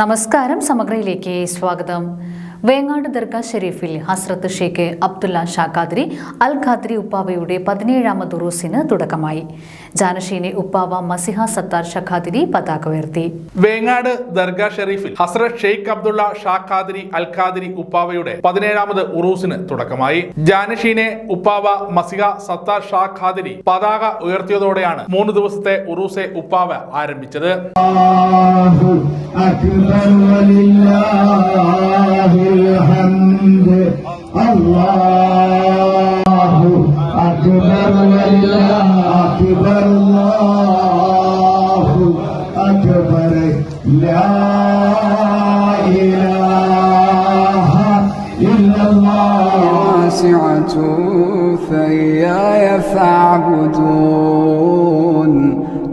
നമസ്കാരം സമഗ്രയിലേക്ക് സ്വാഗതം. വേങ്ങാട് ദർഗാ ഷെരീഫിൽ ഹസ്രത്ത് ഷേഖ് അബ്ദുല്ല ഷാഖാദ്രി അൽ ഖാദ്രി ഉപ്പാവയുടെ പതിനേഴാമത് ഉറൂസിന് തുടക്കമായി. ജാനഷീനെ ഉപ്പാവ മസിഹ സത്താർ ഷഖാദ്രി പതാക ഉയർത്തി. വേങ്ങാട് ദർഗാ ഷെരീഫിൽ ഹസ്രത് ഷെയ്ഖ് അബ്ദുള്ള ഷാഖാദ്രി അൽ ഖാദ്രി ഉപ്പാവയുടെ പതിനേഴാമത് ഉറൂസിന് തുടക്കമായി. ജാനഷീനെ ഉപ്പാവ മസിഹ സത്താർ ഷാഖാദ്രി പതാക ഉയർത്തിയതോടെയാണ് മൂന്ന് ദിവസത്തെ ഉറൂസെ ഉപ്പാവ ആരംഭിച്ചത്. الله أكبر ولله أكبر. الله أكبر. لا إله إلا الله. واسعة فإياي فاعبدون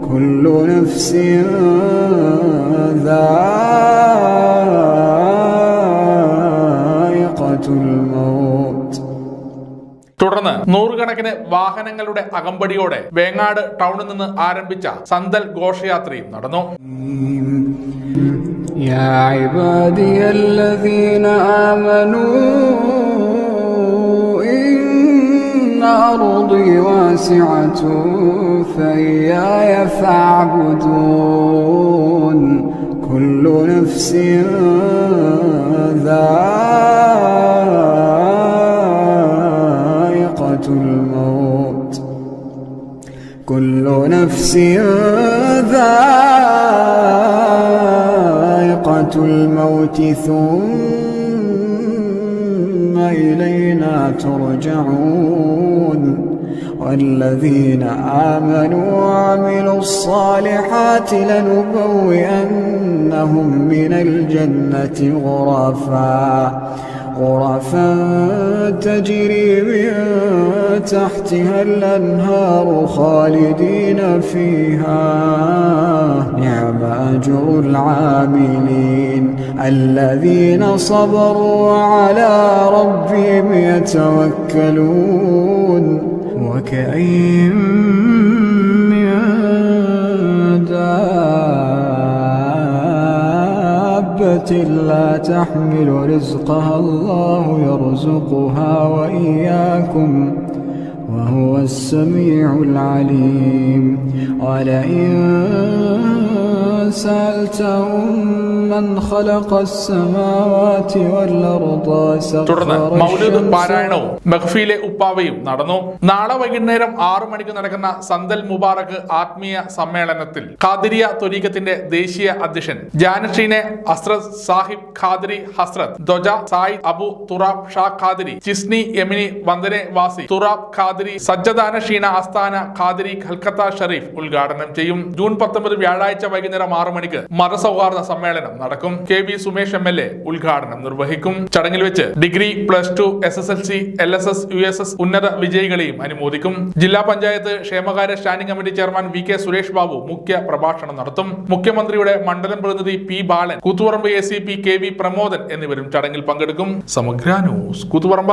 كل نفس ذائقة നൂറുകണക്കിന് വാഹനങ്ങളുടെ അകമ്പടിയോടെ വേങ്ങാട് ടൗണിൽ നിന്ന് ആരംഭിച്ച സന്തൽ ഘോഷയാത്രയും നടന്നു يا عبادي الذين آمنوا إن أرضي واسعة فإياي فاعبدون كل نفس نفس ذائقة الموت ثم إلينا ترجعون والذين آمنوا وعملوا الصالحات لنبوئنهم من الجنة غرفا غرفا تجري من تحتها الأنهار خالدين فيها. نعم أجر العاملين الذين صبروا على ربهم يتوكلون. وكأين دابة لا تحمل رزقها الله يرزقها وإياكم وهو السميع العليم ولئن തുടർന്ന് മൗലൂദ് പാരായണവും മഹ്ഫിയിലെ ഉപ്പാവയും നടന്നു. നാളെ വൈകുന്നേരം ആറു മണിക്ക് നടക്കുന്ന സന്തൽ മുബാറക് ആത്മീയ സമ്മേളനത്തിൽ ഖാദിരിയ തൊരീഖത്തിന്റെ ദേശീയ അധ്യക്ഷൻ ജാനഷീനെ ഹസ്രത് സാഹിബ് ഖാദിരി ഹസ്രത് ധ്വജ സായി അബു തുറാബ് ഷാ ഖാദിരി ചിസ്നി യമിനി വന്ദനെ വാസി തുറാബ് ഖാദിരി സജ്ജദാനഷീന ആസ്ഥാന ഖാദിരി കൽക്കത്ത ഷെറീഫ് ഉദ്ഘാടനം ചെയ്യും. ജൂൺ പത്തൊമ്പത് വ്യാഴാഴ്ച വൈകുന്നേരം ആറു മണിക്ക് മതസൗഹാർദ്ദ സമ്മേളനം നടക്കും. K V Sumesh M L A ഉദ്ഘാടനം നിർവഹിക്കും. ചടങ്ങിൽ വെച്ച് degree plus two S S L C L S S U S S ഉന്നത വിജയികളെയും അനുമോദിക്കും. ജില്ലാ പഞ്ചായത്ത് ക്ഷേമകാര്യ standing committee chairman V K Suresh Babu മുഖ്യ പ്രഭാഷണം നടത്തും. മുഖ്യമന്ത്രിയുടെ മണ്ഡലം പ്രതിനിധി P Balan Kuthuparamba A C P K V Pramodan എന്നിവരും ചടങ്ങിൽ പങ്കെടുക്കും. സമഗ്ര ന്യൂസ് കൂത്തുപറമ്പ.